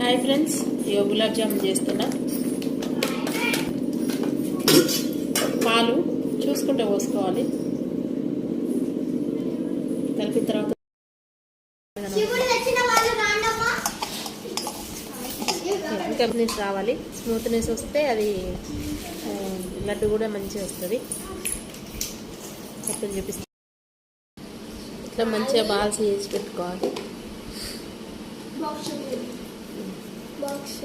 Hi friends ఇగో గులాబ్ జామున్ చేస్తున్నా. పాలు చూసుకుంటే పోసుకోవాలి. కలిపిన తర్వాత స్మూత్నెస్ రావాలి. స్మూత్నెస్ వస్తే అది లడ్డు కూడా మంచిగా వస్తుంది. మొత్తం చూపిస్తాను ఇట్లా మంచిగా బాల్స్ చేసి పెట్టుకోవాలి. బాక్స్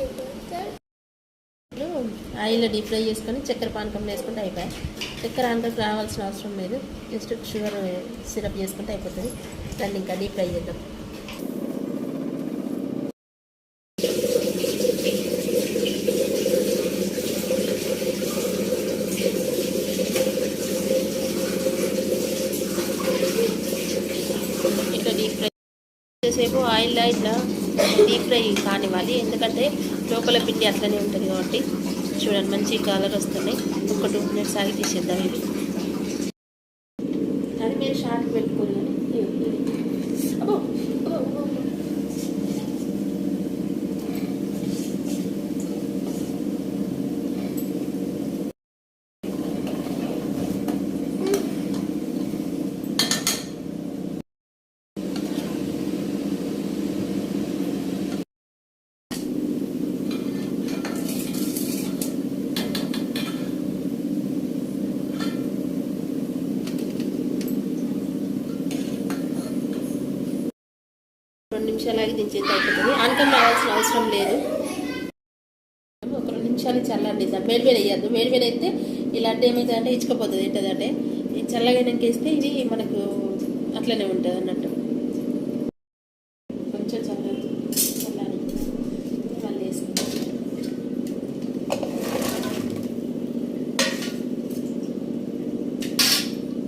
ఆయిల్లో డీప్ ఫ్రై చేసుకొని చక్కెర పానకం వేసుకుంటే అయిపోయాయి. చక్కెర ఆనకం రావాల్సిన అవసరం లేదు. జస్ట్ షుగర్ సిరప్ చేసుకుంటే అయిపోతుంది. దాన్ని ఇంకా డీప్ ఫ్రై చేద్దాం. ఇట్లా డీప్ ఫ్రై చేసేపు ఆయిల్ ఇట్లా డీప్ ఫ్రై కానివ్వాలి. ఎందుకంటే లోపల పిండి అట్లనే ఉంటుంది కాబట్టి చూడండి మంచి కలర్ వస్తున్నాయి ఒక టూ మినిట్స్ ఆగి తీసేద్దాం ఇది. అది మీరు షార్ట్ పెట్టుకోవాలి అబ్బో. రెండు నిమిషాలకి దించేది అయిపోతుంది. ఆనకం రావాల్సిన అవసరం లేదు. ఒక రెండు నిమిషాలు చల్లారిద్దాం వేడి వేడి వేయద్దు. వేడి వేడి అయితే ఇలాంటి ఏమవుతుందంటే అంటే ఇచ్చుకపోతుంది ఏంటంటే ఇది చల్లగా వేస్తే ఇది మనకు అట్లనే ఉంటుంది అన్నట్టు. కొంచెం చల్లారి చల్లాలి మళ్ళీ వేసుకుంటాం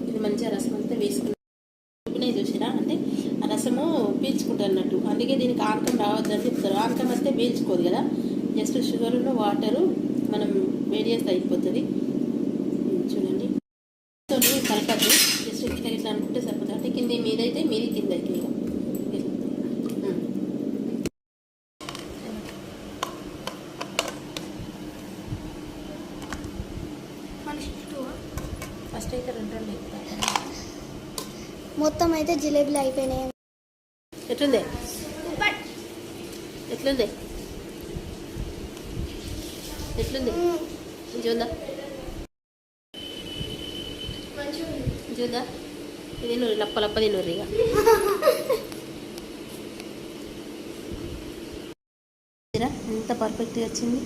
ఇది మంచిగా రసం అంతా వేసుకున్నాం చూసినా అంటే రసము పీల్చుకుంటుంది అన్నట్టు అందుకే దీనికి ఆనకం రావద్దని చెప్తారు. ఆనకం వస్తే పీల్చుకోదు కదా. జస్ట్ షుగర్ వాటరు మనం వేడి చేస్తే అయిపోతుంది. చూడండి. కలపద్దు. జస్ట్ ఇట్లా ఇట్లా అనుకుంటే సరిపోతుంది. అంటే కింద మీదైతే మీది కింద అయితే. ఫస్ట్ అయితే రెండు రెండు ఎక్కుతాయి మొత్తం అయితే జిలేబీలు అయిపోయినాయి. ఎట్లుంది? ఎట్లుంది? ఎట్లుంది? చూద్దా చూద్దా ఇది నూరి లప్ప లప్ప తినూరి ఇక? ఎంత పర్ఫెక్ట్గా వచ్చింది.